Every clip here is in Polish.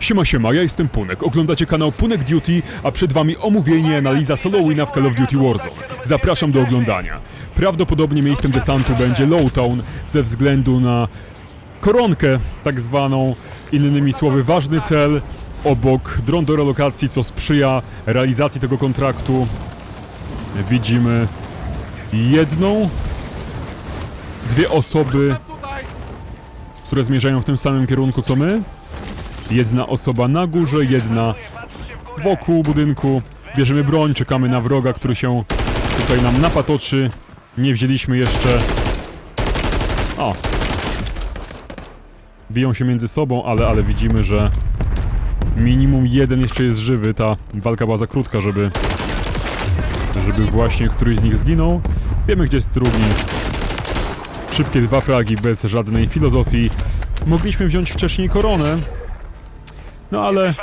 Siema siema, ja jestem Punek, oglądacie kanał Punek Duty, a przed wami omówienie i analiza solo wina w Call of Duty Warzone. Zapraszam do oglądania. Prawdopodobnie miejscem desantu będzie Lowtown ze względu na koronkę, tak zwaną, innymi słowy ważny cel obok dron do relokacji, co sprzyja realizacji tego kontraktu. Widzimy jedną, dwie osoby, które zmierzają w tym samym kierunku co my. Jedna osoba na górze, jedna wokół budynku. Bierzemy broń, czekamy na wroga, który się tutaj nam napatoczy. Nie wzięliśmy jeszcze... O! Biją się między sobą, ale, ale widzimy, że minimum jeden jeszcze jest żywy. Ta walka była za krótka, żeby... żeby właśnie któryś z nich zginął. Wiemy, gdzie jest drugi. Szybkie dwa fragi, bez żadnej filozofii. Mogliśmy wziąć wcześniej koronę, no ale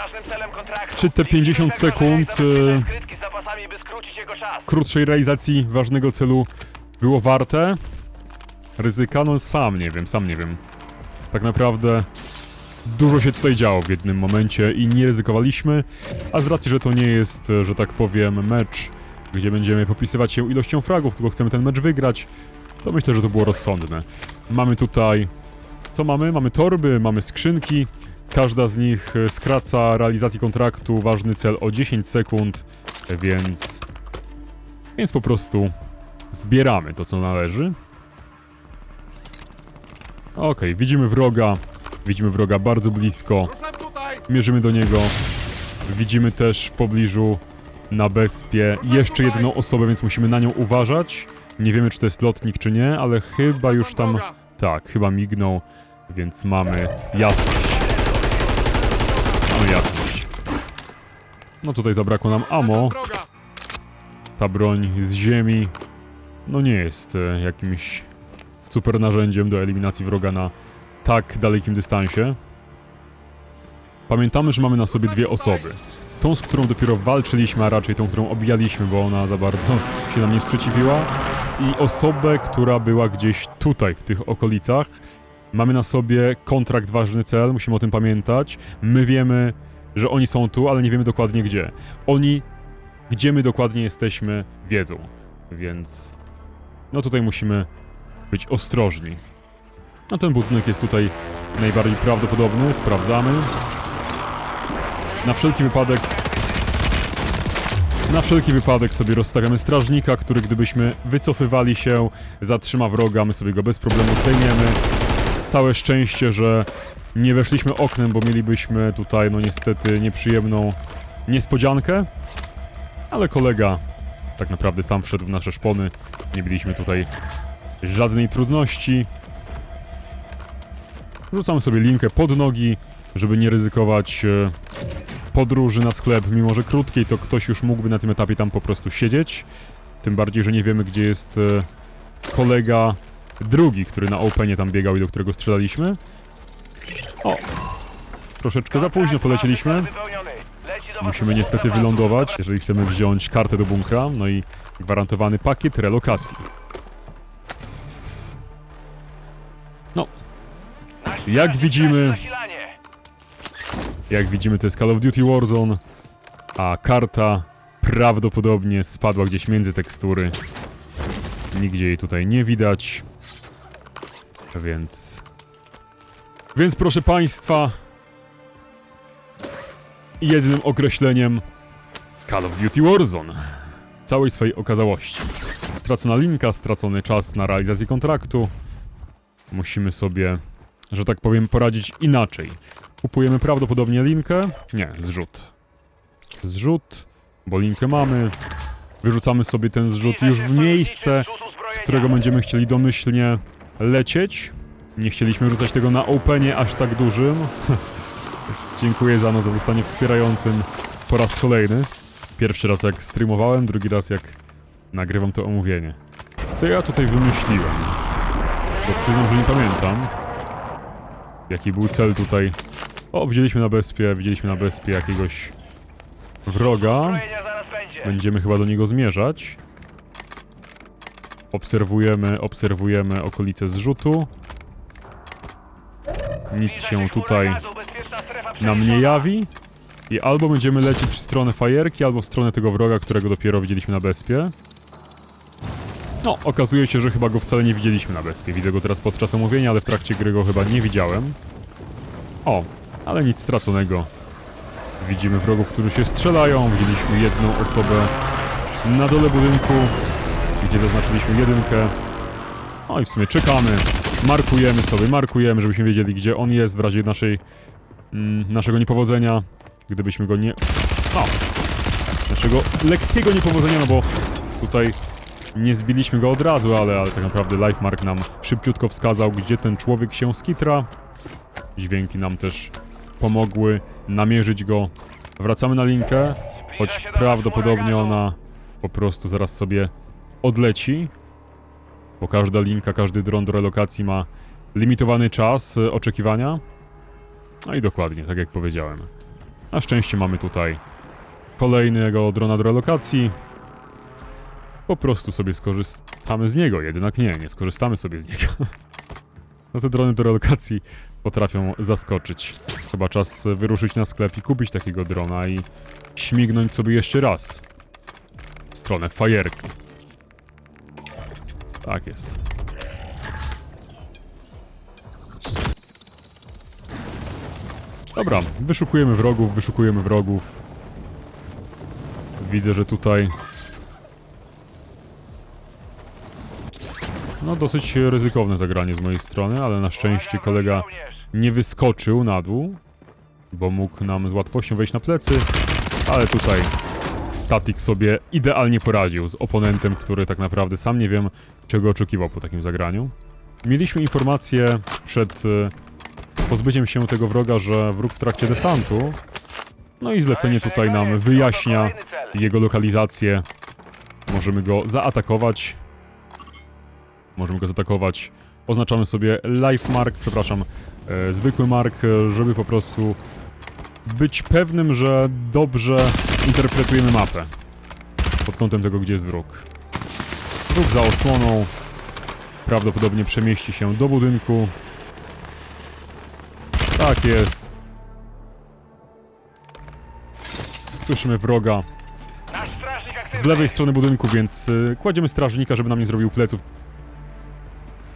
czy te 50 sekund e, krótszej realizacji ważnego celu było warte? Ryzyka? No sam nie wiem, sam nie wiem. Tak naprawdę dużo się tutaj działo w jednym momencie i nie ryzykowaliśmy, a z racji, że to nie jest, e, że tak powiem, mecz, gdzie będziemy popisywać się ilością fragów, tylko chcemy ten mecz wygrać, to myślę, że to było rozsądne. Mamy tutaj... Co mamy? Mamy torby, mamy skrzynki, Każda z nich e, skraca realizacji kontraktu, ważny cel o 10 sekund, więc... Więc po prostu zbieramy to, co należy. Okej, widzimy wroga. Widzimy wroga bardzo blisko. Mierzymy do niego. Widzimy też w pobliżu na bezpie jeszcze jedną osobę, więc musimy na nią uważać. Nie wiemy, czy to jest lotnik, czy nie, ale chyba już tam... Tak, chyba mignął, więc mamy jasność. Jasność. No tutaj zabrakło nam ammo. Ta broń z ziemi no nie jest e, jakimś super narzędziem do eliminacji wroga na tak dalekim dystansie. Pamiętamy, że mamy na sobie dwie osoby. Tą, z którą dopiero walczyliśmy, a raczej tą, którą obijaliśmy, bo ona za bardzo się nam nie sprzeciwiła. I osobę, która była gdzieś tutaj, w tych okolicach. Mamy na sobie kontrakt, ważny cel, musimy o tym pamiętać. My wiemy, że oni są tu, ale nie wiemy dokładnie gdzie. Oni, gdzie my dokładnie jesteśmy, wiedzą. Więc no tutaj musimy być ostrożni. No ten budynek jest tutaj najbardziej prawdopodobny, sprawdzamy. Na wszelki wypadek na wszelki wypadek sobie rozstawiamy strażnika, który gdybyśmy wycofywali się, zatrzyma wroga, my sobie go bez problemu zdejmiemy. Całe szczęście, że nie weszliśmy oknem, bo mielibyśmy tutaj, no niestety, nieprzyjemną niespodziankę. Ale kolega tak naprawdę sam wszedł w nasze szpony. Nie mieliśmy tutaj żadnej trudności. Rzucamy sobie linkę pod nogi, żeby nie ryzykować e, podróży na sklep, mimo że krótkiej, to ktoś już mógłby na tym etapie tam po prostu siedzieć. Tym bardziej, że nie wiemy, gdzie jest e, kolega drugi, który na openie tam biegał i do którego strzelaliśmy. O! Troszeczkę za późno polecieliśmy. Musimy niestety wylądować, jeżeli chcemy wziąć kartę do bunkra, no i gwarantowany pakiet relokacji. No, jak widzimy, jak widzimy to jest Call of Duty Warzone, a karta prawdopodobnie spadła gdzieś między tekstury. Nigdzie jej tutaj nie widać. Więc... Więc proszę Państwa... Jednym określeniem... Call of Duty Warzone. Całej swojej okazałości. Stracona linka, stracony czas na realizację kontraktu. Musimy sobie, że tak powiem, poradzić inaczej. Kupujemy prawdopodobnie linkę. Nie, zrzut. Zrzut, bo linkę mamy. Wyrzucamy sobie ten zrzut już w miejsce, z którego będziemy chcieli domyślnie lecieć. Nie chcieliśmy rzucać tego na openie aż tak dużym. Dziękuję za no za zostanie wspierającym po raz kolejny. Pierwszy raz jak streamowałem, drugi raz jak nagrywam to omówienie. Co ja tutaj wymyśliłem? Bo przyznam, że nie pamiętam. Jaki był cel tutaj? O, widzieliśmy na bezpie, widzieliśmy na bezpie jakiegoś wroga. Będziemy chyba do niego zmierzać. Obserwujemy, obserwujemy okolice zrzutu. Nic się tutaj nam nie jawi. I albo będziemy lecieć w stronę fajerki, albo w stronę tego wroga, którego dopiero widzieliśmy na bezpie. No, okazuje się, że chyba go wcale nie widzieliśmy na bezpie. Widzę go teraz podczas omówienia, ale w trakcie gry go chyba nie widziałem. O, ale nic straconego. Widzimy wrogów, którzy się strzelają. Widzieliśmy jedną osobę na dole budynku, gdzie zaznaczyliśmy jedynkę. No i w sumie czekamy, markujemy sobie, markujemy, żebyśmy wiedzieli, gdzie on jest w razie naszej, mm, naszego niepowodzenia. Gdybyśmy go nie... O! Naszego lekkiego niepowodzenia, no bo tutaj nie zbiliśmy go od razu, ale, ale tak naprawdę LifeMark nam szybciutko wskazał, gdzie ten człowiek się skitra. Dźwięki nam też pomogły namierzyć go. Wracamy na linkę, choć prawdopodobnie ona po prostu zaraz sobie odleci. Bo każda linka, każdy dron do relokacji ma limitowany czas y, oczekiwania. No i dokładnie, tak jak powiedziałem. Na szczęście mamy tutaj kolejnego drona do relokacji. Po prostu sobie skorzystamy z niego, jednak nie, nie skorzystamy sobie z niego. No te drony do relokacji potrafią zaskoczyć. Chyba czas wyruszyć na sklep i kupić takiego drona i śmignąć sobie jeszcze raz w stronę fajerki. Tak jest. Dobra, wyszukujemy wrogów, wyszukujemy wrogów. Widzę, że tutaj... No dosyć ryzykowne zagranie z mojej strony, ale na szczęście kolega nie wyskoczył na dół, bo mógł nam z łatwością wejść na plecy, ale tutaj Static sobie idealnie poradził z oponentem, który tak naprawdę sam nie wiem, czego oczekiwał po takim zagraniu. Mieliśmy informację przed e, pozbyciem się tego wroga, że wróg w trakcie desantu. No i zlecenie tutaj nam wyjaśnia jego lokalizację. Możemy go zaatakować. Możemy go zaatakować. Oznaczamy sobie life mark, przepraszam, e, zwykły mark, e, żeby po prostu być pewnym, że dobrze interpretujemy mapę. Pod kątem tego, gdzie jest wróg. Wróg za osłoną. Prawdopodobnie przemieści się do budynku. Tak jest. Słyszymy wroga z lewej strony budynku, więc y, kładziemy strażnika, żeby nam nie zrobił pleców.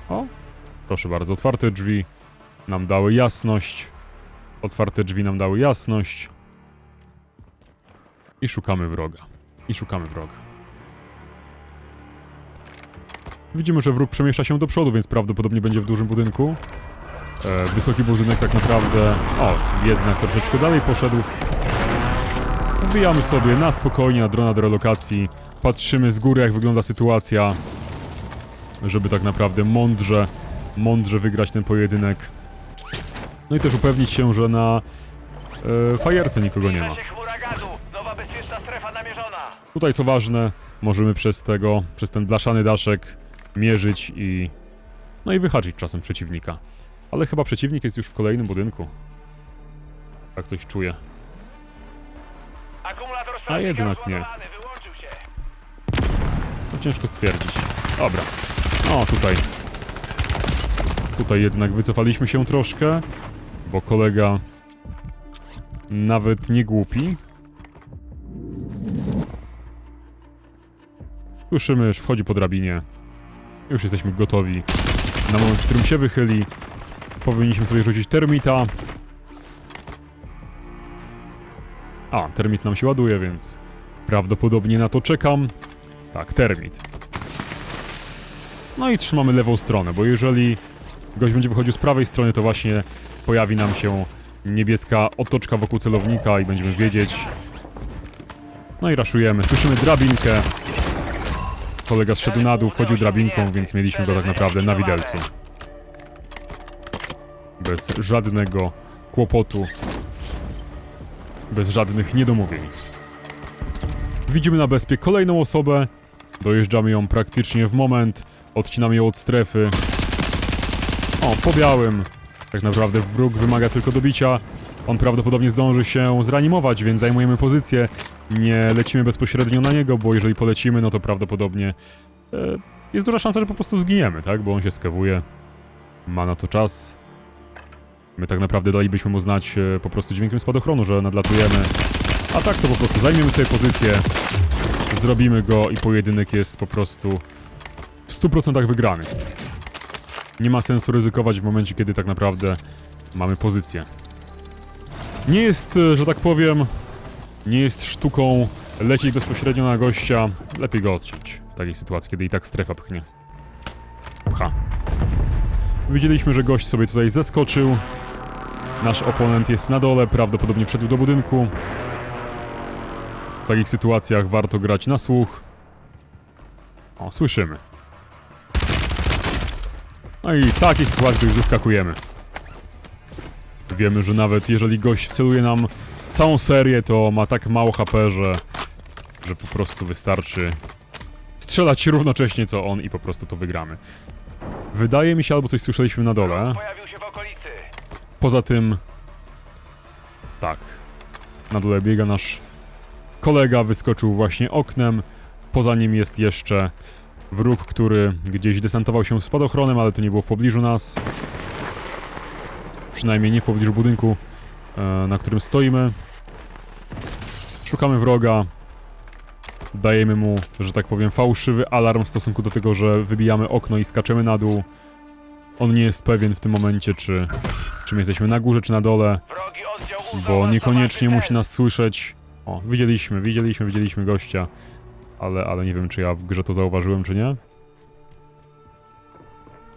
O, proszę bardzo, otwarte drzwi nam dały jasność. Otwarte drzwi nam dały jasność. I szukamy wroga. I szukamy wroga. Widzimy, że wróg przemieszcza się do przodu, więc prawdopodobnie będzie w dużym budynku. E, wysoki budynek tak naprawdę... O, jednak troszeczkę dalej poszedł. Wbijamy sobie na spokojnie na drona do relokacji. Patrzymy z góry, jak wygląda sytuacja. Żeby tak naprawdę mądrze, mądrze wygrać ten pojedynek. No i też upewnić się, że na e, fajerce nikogo nie ma. Tutaj co ważne, możemy przez tego, przez ten blaszany daszek mierzyć i... No i wyhaczyć czasem przeciwnika. Ale chyba przeciwnik jest już w kolejnym budynku. Tak coś czuję. A jednak nie. No ciężko stwierdzić. Dobra. O, tutaj. Tutaj jednak wycofaliśmy się troszkę, bo kolega nawet nie głupi. Słyszymy, już wchodzi po drabinie. Już jesteśmy gotowi na moment, w którym się wychyli. Powinniśmy sobie rzucić termita. A, termit nam się ładuje, więc prawdopodobnie na to czekam. Tak, termit. No i trzymamy lewą stronę, bo jeżeli gość będzie wychodził z prawej strony, to właśnie pojawi nam się niebieska otoczka wokół celownika i będziemy wiedzieć. No i raszujemy. Słyszymy drabinkę. Kolega zszedł na dół, wchodził drabinką, więc mieliśmy go tak naprawdę na widelcu. Bez żadnego kłopotu. Bez żadnych niedomówień. Widzimy na bezpie kolejną osobę. Dojeżdżamy ją praktycznie w moment. Odcinamy ją od strefy. O, po białym. Tak naprawdę wróg wymaga tylko dobicia. On prawdopodobnie zdąży się zreanimować, więc zajmujemy pozycję. Nie lecimy bezpośrednio na niego, bo jeżeli polecimy, no to prawdopodobnie e, jest duża szansa, że po prostu zginiemy, tak? Bo on się skewuje. Ma na to czas. My tak naprawdę dalibyśmy mu znać e, po prostu dźwiękiem spadochronu, że nadlatujemy. A tak to po prostu zajmiemy sobie pozycję, zrobimy go i pojedynek jest po prostu w 100% wygrany. Nie ma sensu ryzykować w momencie, kiedy tak naprawdę mamy pozycję. Nie jest, e, że tak powiem, nie jest sztuką lecieć bezpośrednio na gościa. Lepiej go odciąć w takiej sytuacji, kiedy i tak strefa pchnie. Pcha. Widzieliśmy, że gość sobie tutaj zeskoczył. Nasz oponent jest na dole, prawdopodobnie wszedł do budynku. W takich sytuacjach warto grać na słuch. O, słyszymy. No i w takiej sytuacji już zeskakujemy. Wiemy, że nawet jeżeli gość celuje nam całą serię, to ma tak mało HP, że, że po prostu wystarczy strzelać równocześnie co on i po prostu to wygramy. Wydaje mi się, albo coś słyszeliśmy na dole. Pojawił się w okolicy. Poza tym... Tak. Na dole biega nasz kolega, wyskoczył właśnie oknem. Poza nim jest jeszcze wróg, który gdzieś desantował się spadochronem, ale to nie było w pobliżu nas. Przynajmniej nie w pobliżu budynku, e, na którym stoimy. Szukamy wroga. Dajemy mu, że tak powiem, fałszywy alarm w stosunku do tego, że wybijamy okno i skaczemy na dół. On nie jest pewien w tym momencie, czy, czy my jesteśmy na górze, czy na dole, bo niekoniecznie musi nas słyszeć. O, widzieliśmy, widzieliśmy, widzieliśmy gościa, ale, ale nie wiem, czy ja w grze to zauważyłem, czy nie.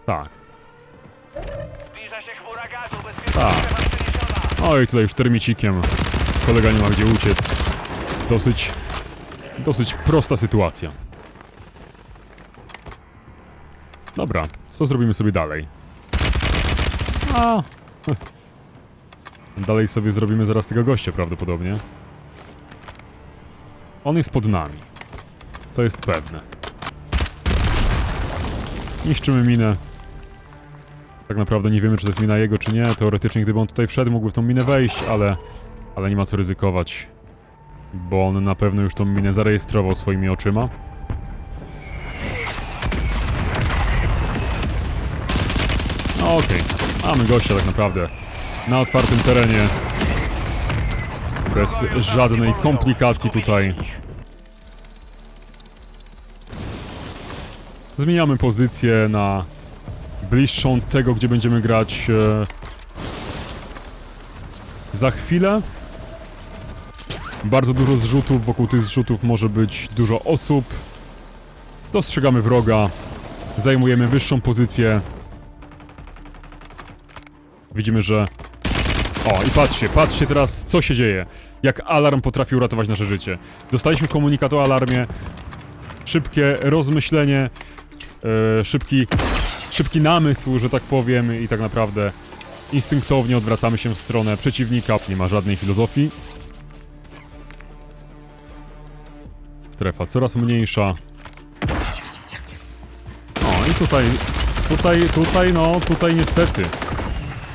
Tak. Zbliża się chmura gazu. Bezpieczna Tak. Oj, tutaj już termicikiem. Kolega nie ma gdzie uciec. Dosyć, dosyć prosta sytuacja. Dobra, co zrobimy sobie dalej? A. Dalej sobie zrobimy zaraz tego gościa prawdopodobnie. On jest pod nami. To jest pewne. Niszczymy minę. Tak naprawdę nie wiemy, czy to jest mina jego, czy nie. Teoretycznie, gdyby on tutaj wszedł, mógłby w tą minę wejść, ale... Ale nie ma co ryzykować. Bo on na pewno już tą minę zarejestrował swoimi oczyma. No okej. Mamy gościa tak naprawdę. Na otwartym terenie. Bez żadnej komplikacji tutaj. Zmieniamy pozycję na bliższą tego, gdzie będziemy grać e, za chwilę. Bardzo dużo zrzutów, wokół tych zrzutów może być dużo osób. Dostrzegamy wroga, zajmujemy wyższą pozycję. Widzimy, że... O, i patrzcie, patrzcie teraz, co się dzieje. Jak alarm potrafi uratować nasze życie. Dostaliśmy komunikat o alarmie. Szybkie rozmyślenie, szybki szybki namysł, że tak powiem, i tak naprawdę instynktownie odwracamy się w stronę przeciwnika. Nie ma żadnej filozofii. Strefa coraz mniejsza. O, i tutaj, tutaj, tutaj, no, tutaj niestety.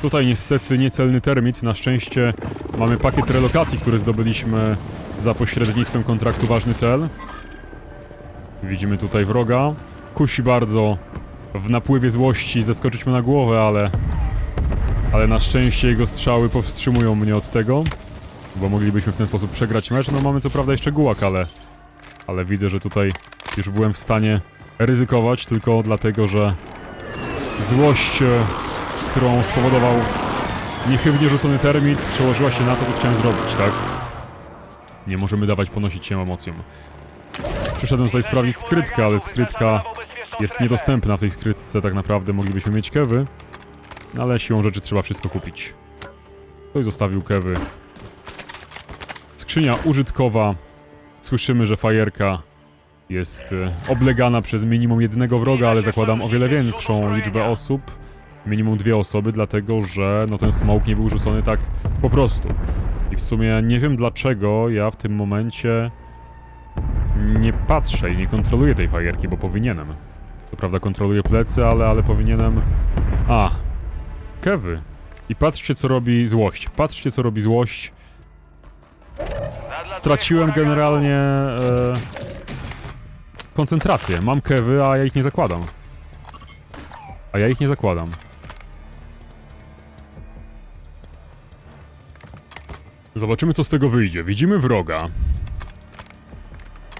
Tutaj niestety niecelny termit. Na szczęście mamy pakiet relokacji, który zdobyliśmy za pośrednictwem kontraktu Ważny Cel. Widzimy tutaj wroga. Kusi bardzo w napływie złości zeskoczyć mu na głowę, ale... Ale na szczęście jego strzały powstrzymują mnie od tego. Bo moglibyśmy w ten sposób przegrać mecz. No mamy co prawda jeszcze gułak, ale... Ale widzę, że tutaj już byłem w stanie ryzykować, tylko dlatego, że... Złość, e, którą spowodował niechybnie rzucony termit, przełożyła się na to, co chciałem zrobić, tak? Nie możemy dawać ponosić się emocjom. Przyszedłem tutaj sprawdzić skrytkę, ale skrytka jest niedostępna w tej skrytce, tak naprawdę moglibyśmy mieć kewy, no ale siłą rzeczy trzeba wszystko kupić. Ktoś zostawił kewy. Skrzynia użytkowa. Słyszymy, że fajerka jest e, oblegana przez minimum jednego wroga, ale zakładam o wiele większą liczbę osób. Minimum dwie osoby, dlatego że no ten smoke nie był rzucony tak po prostu. I w sumie nie wiem dlaczego ja w tym momencie nie patrzę i nie kontroluję tej fajerki, bo powinienem. Co prawda kontroluję plecy, ale, ale powinienem... A, kewy. I patrzcie co robi złość. Patrzcie co robi złość. Straciłem generalnie e, koncentrację. Mam kewy, a ja ich nie zakładam. A ja ich nie zakładam. Zobaczymy, co z tego wyjdzie. Widzimy wroga.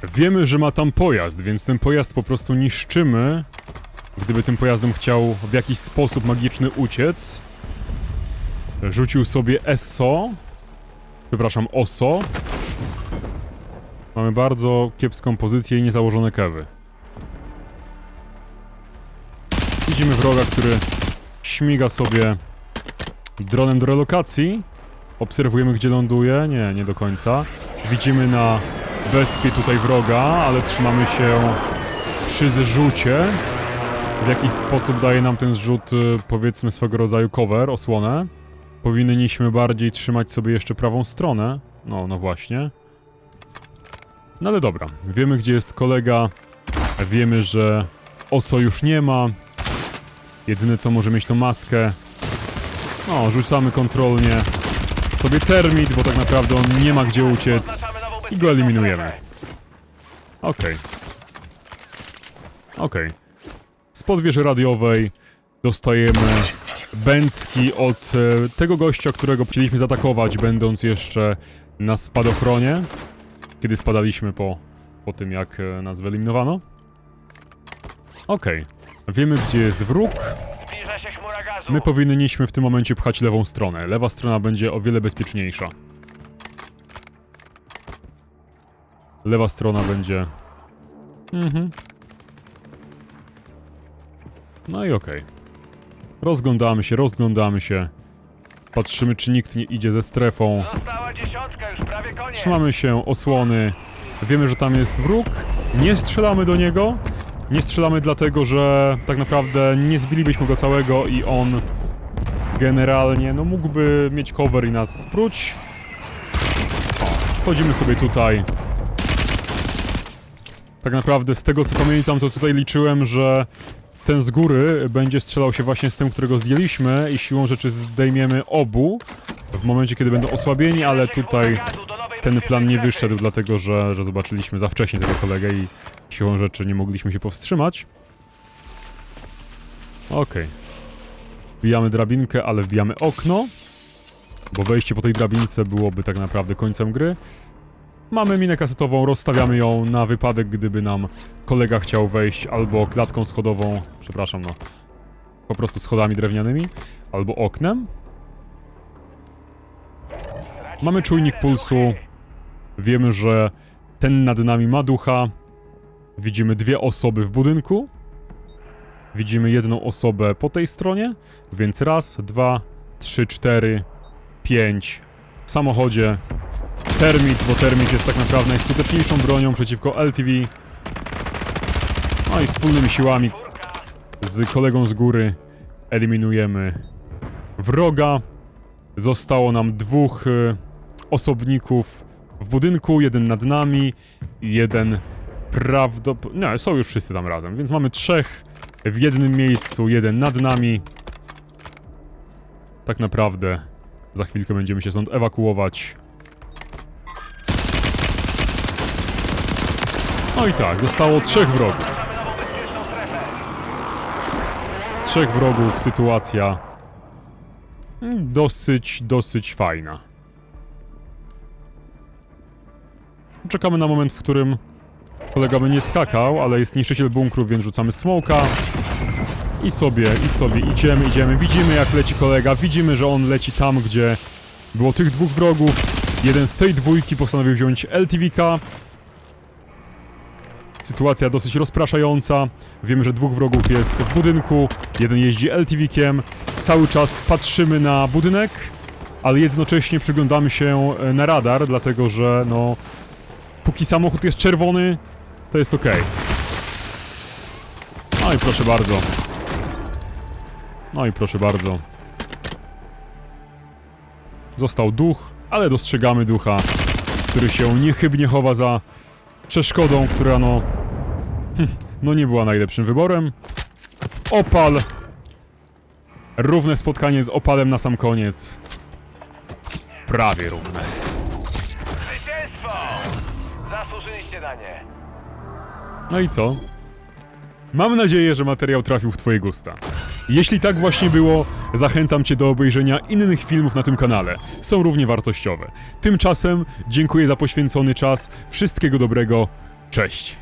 Wiemy, że ma tam pojazd, więc ten pojazd po prostu niszczymy. Gdyby tym pojazdem chciał w jakiś sposób magiczny uciec. Rzucił sobie ESO. Przepraszam, OSO. Mamy bardzo kiepską pozycję i niezałożone kewy. Widzimy wroga, który śmiga sobie dronem do relokacji. Obserwujemy, gdzie ląduje. Nie, nie do końca. Widzimy na bezpie tutaj wroga, ale trzymamy się przy zrzucie. W jakiś sposób daje nam ten zrzut, y, powiedzmy, swego rodzaju cover, osłonę. Powinniśmy bardziej trzymać sobie jeszcze prawą stronę. No, no właśnie. No ale dobra, wiemy gdzie jest kolega. Wiemy, że OSO już nie ma. Jedyne co może mieć to maskę. No, rzucamy kontrolnie sobie termit, bo tak naprawdę on nie ma gdzie uciec. I go eliminujemy. Okej. Okej. Spod wieży radiowej dostajemy bęcki od e, tego gościa, którego chcieliśmy zaatakować, będąc jeszcze na spadochronie, kiedy spadaliśmy po, po tym, jak e, nas wyeliminowano. Okej. Wiemy, gdzie jest wróg. My powinniśmy w tym momencie pchać lewą stronę. Lewa strona będzie o wiele bezpieczniejsza. Lewa strona będzie... Mhm. No i okej. Rozglądamy się, rozglądamy się. Patrzymy, czy nikt nie idzie ze strefą. Została dziesiątka, już prawie koniec. Trzymamy się osłony. Wiemy, że tam jest wróg. Nie strzelamy do niego. Nie strzelamy dlatego, że tak naprawdę nie zbilibyśmy go całego i on generalnie, no mógłby mieć cover i nas spróć. Wchodzimy sobie tutaj. Tak naprawdę z tego co pamiętam, to tutaj liczyłem, że ten z góry będzie strzelał się właśnie z tym, którego zdjęliśmy i siłą rzeczy zdejmiemy obu w momencie, kiedy będą osłabieni, ale tutaj ten plan nie wyszedł, dlatego że, że zobaczyliśmy za wcześnie tego kolegę i siłą rzeczy nie mogliśmy się powstrzymać. Okej. Wbijamy drabinkę, ale wbijamy okno, bo wejście po tej drabince byłoby tak naprawdę końcem gry. Mamy minę kasetową, rozstawiamy ją na wypadek, gdyby nam kolega chciał wejść albo klatką schodową, przepraszam, no, po prostu schodami drewnianymi, albo oknem. Mamy czujnik pulsu. Wiemy, że ten nad nami ma ducha. Widzimy dwie osoby w budynku. Widzimy jedną osobę po tej stronie. Więc raz, dwa, trzy, cztery, pięć. W samochodzie termit, bo termit jest tak naprawdę najskuteczniejszą bronią przeciwko LTV. No i wspólnymi siłami z kolegą z góry eliminujemy wroga. Zostało nam dwóch y, osobników w budynku, jeden nad nami jeden prawdopodobnie... Nie, są już wszyscy tam razem, więc mamy trzech w jednym miejscu, jeden nad nami. Tak naprawdę za chwilkę będziemy się stąd ewakuować. No i tak, zostało trzech wrogów. Trzech wrogów, sytuacja dosyć, dosyć fajna. Czekamy na moment, w którym kolega by nie skakał, ale jest niszczyciel bunkru, więc rzucamy smoka. I sobie, i sobie idziemy, idziemy. Widzimy jak leci kolega, widzimy, że on leci tam, gdzie było tych dwóch wrogów. Jeden z tej dwójki postanowił wziąć LTV-ka. Sytuacja dosyć rozpraszająca. Wiemy, że dwóch wrogów jest w budynku. Jeden jeździ LTV-kiem. Cały czas patrzymy na budynek, ale jednocześnie przyglądamy się e, na radar, dlatego że no... Póki samochód jest czerwony, to jest ok. No i proszę bardzo. No i proszę bardzo. Został duch, ale dostrzegamy ducha, który się niechybnie chowa za przeszkodą, która no... hm, No nie była najlepszym wyborem. Opal. Równe spotkanie z opalem na sam koniec. Prawie równe. Zwycięstwo! Zasłużyliście na nie. No i co? Mam nadzieję, że materiał trafił w twoje gusta. Jeśli tak właśnie było, zachęcam Cię do obejrzenia innych filmów na tym kanale. Są równie wartościowe. Tymczasem dziękuję za poświęcony czas. Wszystkiego dobrego. Cześć.